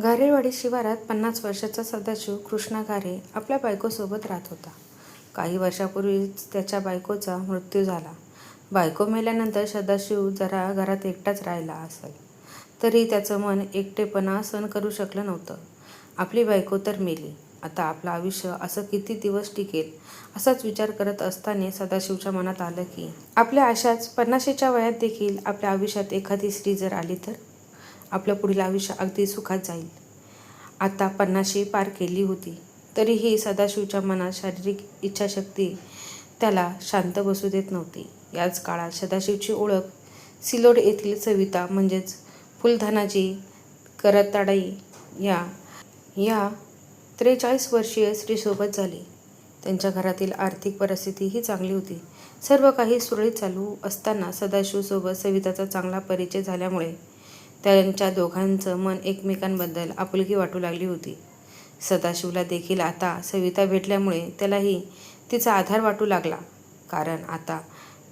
घारेवाडी शिवारात पन्नास वर्षाचा सदाशिव कृष्णा घारे आपल्या बायकोसोबत राहत होता. काही वर्षापूर्वीच त्याच्या बायकोचा मृत्यू झाला. बायको मेल्यानंतर सदाशिव जरा घरात एकटाच राहिला असेल. तरी त्याचं मन एकटेपणा सहन करू शकलं नव्हतं. आपली बायको तर मेली. आता आपलं आयुष्य असं किती दिवस टिकेल असाच विचार करत असताना सदाशिवच्या मनात आलं की आपल्या अशाच पन्नाशीच्या वयात देखील आपल्या आयुष्यात एखादी स्त्री जर आली तर? आपलं पुढील आयुष्य अगदी सुखात जाईल. आता पन्नाशी पार केली होती तरीही सदाशिवच्या मनात शारीरिक इच्छाशक्ती त्याला शांत बसू देत नव्हती. याच काळात सदाशिवची ओळख सिलोड येथील सविता म्हणजेच फुलधनाजी करताडाई या या त्रेचाळीस वर्षीय स्त्रीसोबत झाली. त्यांच्या घरातील आर्थिक परिस्थितीही चांगली होती. सर्व काही सुरळीत चालू असताना सदाशिवसोबत सविताचा चांगला परिचय झाल्यामुळे त्यांच्या दोघांचं मन एकमेकांबद्दल आपुलकी वाटू लागली होती. सदाशिवला देखील आता सविता भेटल्यामुळे त्यालाही तिचा आधार वाटू लागला. कारण आता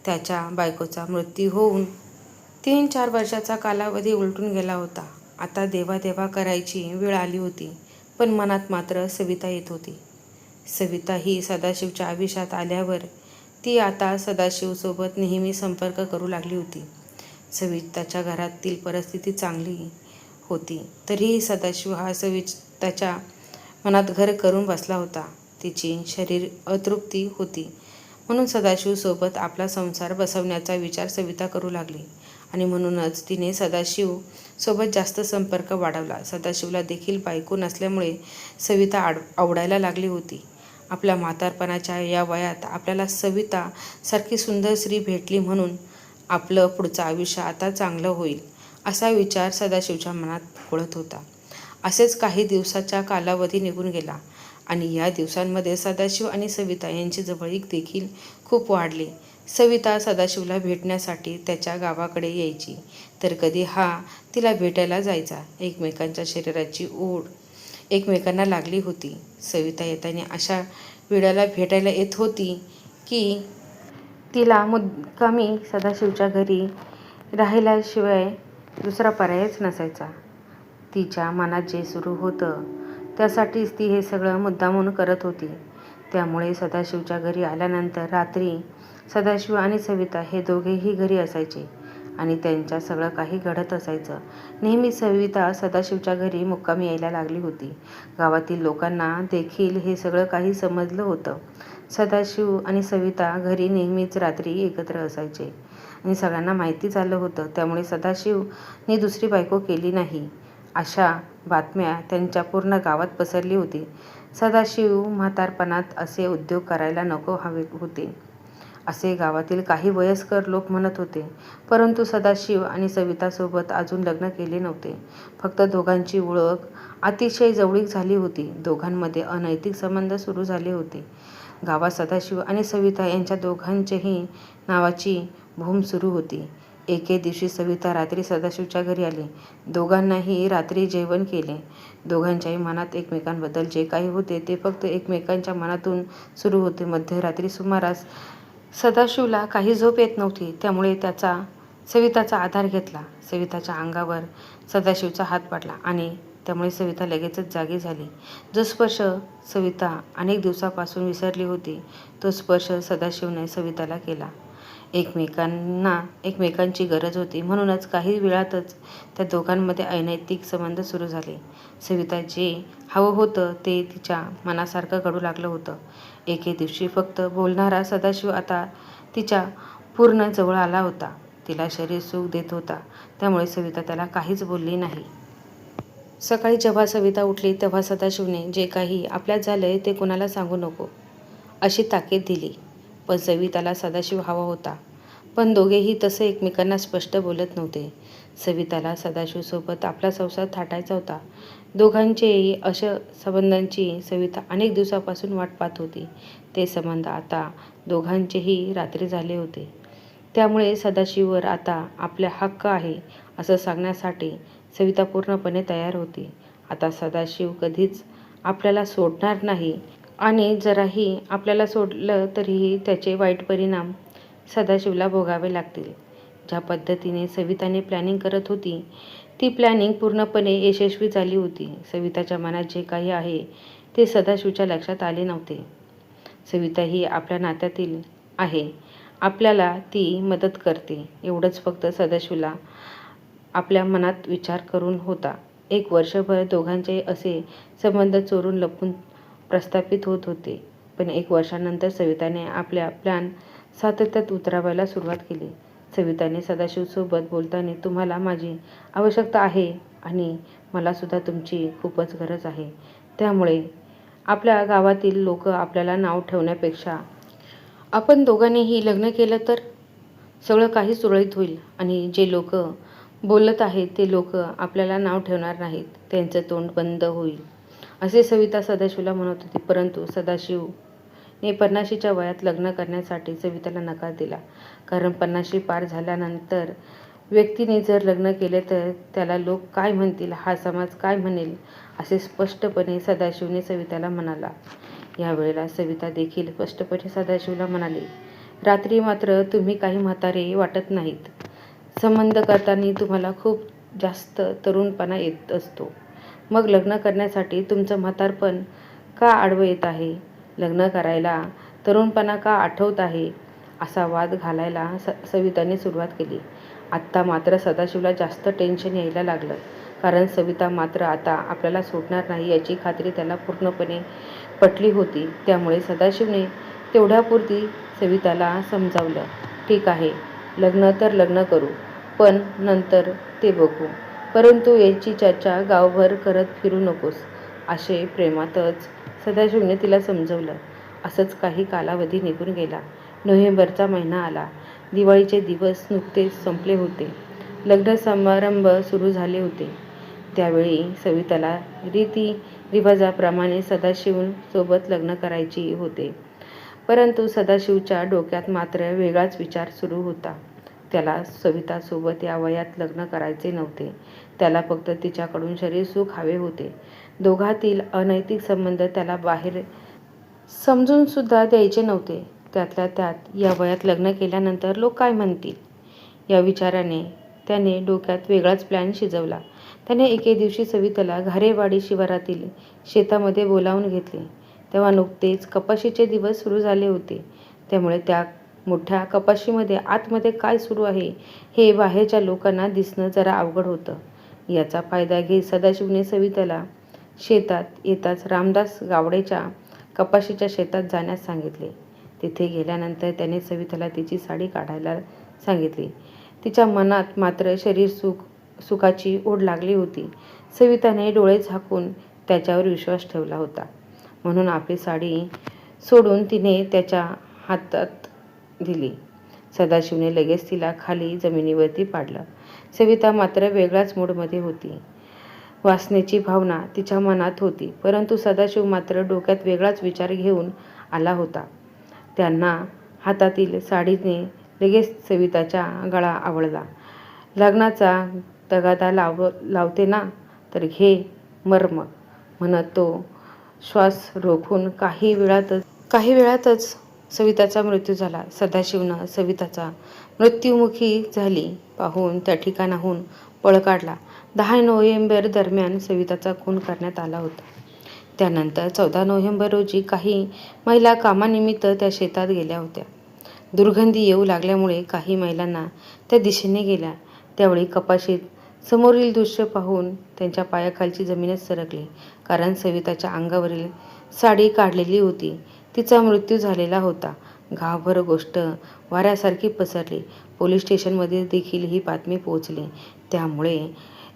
त्याच्या बायकोचा मृत्यू होऊन तीन चार वर्षाचा कालावधी उलटून गेला होता. आता देवादेवा करायची वेळ आली होती पण मनात मात्र सविता येत होती. सविता ही सदाशिवच्या आयुष्यात आल्यावर ती आता सदाशिवसोबत नेहमी संपर्क करू लागली होती. सविताच्या घरातील परिस्थिती चांगली होती. तरीही सदाशिव हा सविताच्या मनात घर करून बसला होता. तिची शरीर अतृप्ती होती. म्हणून सदाशिवसोबत आपला संसार बसवण्याचा विचार सविता करू लागली आणि म्हणूनच तिने सदाशिव सोबत जास्त संपर्क वाढवला. सदाशिवला देखील बायको नसल्यामुळे सविता आड आवडायला लागली होती. आपल्या म्हातारपणाच्या या वयात आपल्याला सविता सारखी सुंदर स्त्री भेटली म्हणून आपलं पुढचं आयुष्य आता चांगलं होईल असा विचार सदाशिवच्या मनात घोळत होता. असेच काही दिवसाचा कालावधी निघून गेला आणि या दिवसांमध्ये सदाशिव आणि सविता यांची जवळीक देखील खूप वाढली. सविता सदाशिवला भेटण्यासाठी त्याच्या गावाकडे यायची तर कधी हा तिला भेटायला जायचा एकमेकांच्या शरीराची ओढ एकमेकांना लागली होती. सविता येताना अशा वेळेला भेटायला येत होती की तिला मुद्दामी सदाशिवच्या घरी राहिल्याशिवाय दुसरा पर्यायच नसायचा. तिच्या मनात जे सुरू होतं त्यासाठीच ती हे सगळं मुद्दामून करत होती. त्यामुळे सदाशिवच्या घरी आल्यानंतर रात्री सदाशिव आणि सविता हे दोघेही घरी असायचे आणि त्यांच्या सगळं काही घडत असायचं. नेहमी सविता सदाशिवच्या घरी मुक्कामी यायला लागली होती. गावातील लोकांना देखील हे सगळं काही समजलं होतं. सदाशिव आणि सविता घरी नेहमीच रात्री एकत्र असायचे. आणि सगळ्यांना माहिती झालं होतं त्यामुळे सदाशिवने दुसरी बायको केली नाही. अशा बातम्या त्यांच्या पूर्ण गावात पसरली होती. सदाशिव म्हातारपणात असे उद्योग करायला नको हवे होते. असे गावातील काही वयस्कर लोक म्हणत होते परंतु सदाशिव आणि सवितासोबत अजून लग्न केले नव्हते. फक्त दोघांची ओळख अतिशय जवळीक झाली होती. दोघांमध्ये अनैतिक संबंध सुरू झाले होते. गावात सदाशिव आणि सविता यांच्या दोघांच्याही नावाची भूम सुरू होती. एके दिवशी सविता रात्री सदाशिवच्या घरी आली. दोघांनाही रात्री जेवण केले. दोघांच्याही मनात एकमेकांबद्दल जे काही होते ते फक्त एकमेकांच्या मनातून सुरू होते. मध्यरात्री सुमारास सदाशिवला काही झोप येत नव्हती. त्यामुळे त्याचा सविताचा आधार घेतला. सविताच्या अंगावर सदाशिवचा हात पडला आणि त्यामुळे सविता लगेचच जागी झाली. जो स्पर्श सविता अनेक दिवसापासून विसरली होती तो स्पर्श सदाशिवने सविताला केला. एकमेकांना एकमेकांची गरज होती. म्हणूनच काही वेळातच त्या दोघांमध्ये अनैतिक संबंध सुरू झाले. सविता जे हवं होतं ते तिच्या मनासारखं घडू लागलं होतं. एके दिवशी फक्त बोलणारा सदाशिव आता तिच्या पूर्ण जवळ आला होता. तिला शरीर सुख देत होता. त्यामुळे सविता त्याला काहीच बोलली नाही. सकाळी जेव्हा सविता उठली तेव्हा सदाशिवने जे काही आपल्यात झालंय ते कुणाला सांगू नको अशी ताकीद दिली. पण सविताला सदाशिव हवा होता. पण दोघेही तसे एकमेकांना स्पष्ट बोलत नव्हते. सविताला सदाशिवसोबत आपला संसार थाटायचा होता. दोघांचेही अशा संबंधांची सविता अनेक दिवसापासून वाट पाहत होती. ते संबंध आता दोघांचेही रात्री झाले होते. त्यामुळे सदाशिववर आता आपला हक्क आहे असं सांगण्यासाठी सविता पूर्णपणे तयार होती. आता सदाशिव कधीच आपल्याला सोडणार नाही आणि जराही आपल्याला सोडलं तरीही त्याचे वाईट परिणाम सदाशिवला भोगावे लागतील. ज्या पद्धतीने सविताने प्लॅनिंग करत होती ती प्लॅनिंग पूर्णपणे यशस्वी झाली होती. सविताच्या मनात जे काही आहे ते सदाशिवच्या लक्षात आले नव्हते. सविता ही आपल्या नात्यातील आहे. आपल्याला ती मदत करते. एवढंच फक्त सदाशिवला आपल्या मनात विचार करून होता. एक वर्षभर दोघांचे असे संबंध चोरून लपून प्रस्थापित होत होते. पण एक वर्षानंतर सविताने आपल्या प्लॅन सातत्यात उतरावायला सुरुवात केली. सविताने सदाशिवसोबत बोलताना तुम्हाला माझी आवश्यकता आहे आणि मलासुद्धा तुमची खूपच गरज आहे. त्यामुळे आपल्या गावातील लोक आपल्याला नाव ठेवण्यापेक्षा आपण दोघांनीही लग्न केलं तर सगळं काही सुरळीत होईल आणि जे लोक बोलत आहेत ते लोक आपल्याला नाव ठेवणार नाहीत त्यांचं तोंड बंद होईल. असे सविता सदाशिवला म्हणत होती परंतु सदाशिवने पन्नाशीच्या वयात लग्न करण्यासाठी सविताला नकार दिला. कारण पन्नाशी पार झाल्यानंतर व्यक्तीने जर लग्न केले तर त्याला लोक काय म्हणतील हा समाज काय म्हणेल असे स्पष्टपणे सदाशिवने सविताला म्हणाला. यावेळेला सविता देखील स्पष्टपणे सदाशिवला म्हणाली रात्री मात्र तुम्ही काही म्हातारे वाटत नाहीत. संबंध करताना तुम्हाला खूप जास्त तरुणपणा येत असतो. मग लग्न करण्यासाठी तुमचं म्हातारपण का आडवं येत आहे? लग्न करायला तरुणपणा का आठवत आहे? असा वाद घालायला स सविताने सुरुवात केली. आत्ता मात्र सदाशिवला जास्त टेन्शन यायला लागलं. कारण सविता मात्र आता आपल्याला सोडणार नाही याची खात्री त्याला पूर्णपणे पटली होती. त्यामुळे सदाशिवने तेवढ्यापुरती सविताला समजावलं. ठीक आहे. लग्न तर लग्न करू पण नंतर ते बघू. परंतु याची चर्चा गावभर करत फिरू नकोस असे प्रेमातच सदाशिवने तिला समजवलं. असंच काही कालावधी निघून गेला. नोव्हेंबरचा महिना आला. दिवाळीचे दिवस नुकतेच संपले होते. लग्न समारंभ सुरू झाले होते. त्यावेळी सविताला रीती रिवाजाप्रमाणे सदाशिवसोबत लग्न करायची होते. परंतु सदाशिवच्या डोक्यात मात्र वेगळाच विचार सुरू होता. त्याला सवितासोबत या वयात लग्न करायचे नव्हते. त्याला फक्त तिच्याकडून शरीरसुख हवे होते. दोघातील अनैतिक संबंध त्याला बाहेर समजूनसुद्धा द्यायचे नव्हते. त्यातल्या त्यात या वयात लग्न केल्यानंतर लोक काय म्हणतील? या विचाराने त्याने डोक्यात वेगळाच प्लॅन शिजवला. त्याने एके दिवशी सविताला घारेवाडी शिवारातील शेतामध्ये बोलावून घेतले. तेव्हा नुकतेच कपाशीचे दिवस सुरू झाले होते. त्यामुळे त्या मोठ्या कपाशीमध्ये आतमध्ये काय सुरू आहे हे बाहेरच्या लोकांना दिसणं जरा अवघड होतं. याचा फायदा घेत सदाशिवने सविताला. शेतात येताच रामदास गावडेच्या कपाशीच्या शेतात जाण्यास सांगितले. तिथे गेल्यानंतर त्याने सविताला तिची साडी काढायला सांगितली. तिच्या मनात मात्र शरीर सुख सुखाची ओढ लागली होती. सविताने डोळे झाकून त्याच्यावर विश्वास ठेवला होता. म्हणून आपली साडी सोडून तिने त्याच्या हातात दिली. सदाशिवने लगेच तिला खाली जमिनीवरती पाडलं. सविता मात्र वेगळ्याच मूडमध्ये होती. वासनेची भावना तिच्या मनात होती परंतु सदाशिव मात्र डोक्यात वेगळाच विचार घेऊन आला होता. त्यांना हातातील साडीने लगेच सविताच्या गळा आवळला. लग्नाचा तगादा लाव लावते ना? तर घे मर्म म्हणत तो श्वास रोखून काही वेळातच काही वेळातच सविताचा मृत्यू झाला. सदाशिवनं सविताचा मृत्युमुखी झाली पाहून त्या ठिकाणाहून पळ काढला. दहा नोव्हेंबर दरम्यान सविताचा खून करण्यात आला होता. त्यानंतर चौदा नोव्हेंबर रोजी काही महिला कामानिमित्त त्या शेतात गेल्या होत्या. दुर्गंधी येऊ लागल्यामुळे काही महिलांना त्या दिशेने गेल्या. त्यावेळी कपाशीत समोरील दृश्य पाहून त्यांच्या पायाखालची जमीनच सरकली. कारण सविताच्या अंगावरील साडी काढलेली होती. तिचा मृत्यू झालेला होता. गावभर गोष्ट वाऱ्यासारखी पसरली. पोलीस स्टेशनमध्ये देखील ही बातमी पोहोचली. त्यामुळे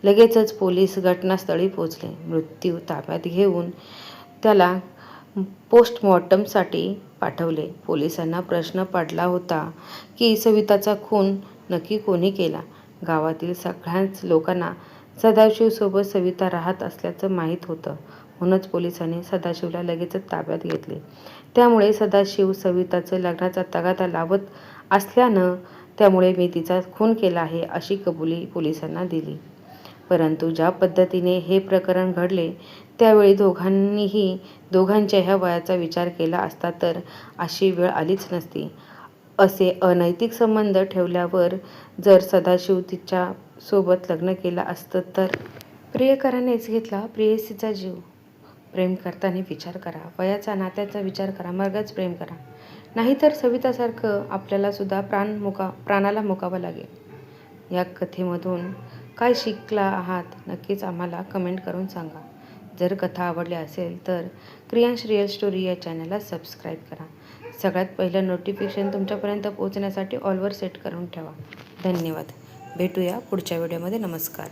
लगेचच पोलीस घटनास्थळी पोहोचले. मृत्यू ताब्यात घेऊन त्याला पोस्टमॉर्टमसाठी पाठवले. पोलिसांना प्रश्न पडला होता की सविताचा खून नक्की कोणी केला? गावातील सगळ्याच लोकांना सदाशिवसोबत सविता राहत असल्याचं माहीत होतं. म्हणूनच पोलिसांनी सदाशिवला लगेचच ताब्यात घेतले. त्यामुळे सदाशिव सविताचं लग्नाचा तगादा लावत असल्यानं त्यामुळे मी तिचा खून केला आहे अशी कबुली पोलिसांना दिली. परंतु ज्या पद्धतीने हे प्रकरण घडले त्यावेळी दोघांनीही दोघांच्या ह्या वयाचा विचार केला असता तर अशी वेळ आलीच नसती. असे अनैतिक संबंध ठेवल्यावर जर सदाशिव तिच्या सोबत लग्न केलं असतं तर प्रियकरानेच घेतला. प्रेयसीचा जीव. प्रेम करताना विचार करा. वयाचा नात्याचा विचार करा. मगच प्रेम करा. नाहीतर सवितासारखं आपल्याला सुद्धा प्राण मुका प्राणाला मुकावं लागेल. या कथेमधून काय शिकला आहात नक्कीच आम्हाला कमेंट करून सांगा. जर कथा आवडली असेल तर क्रियांश रिअल स्टोरी या चॅनलला सबस्क्राईब करा. सगळ्यात पहिलं नोटिफिकेशन तुमच्यापर्यंत पोहोचण्यासाठी ऑलवर सेट करून ठेवा. धन्यवाद. भेटूया पुढच्या व्हिडिओमध्ये. नमस्कार.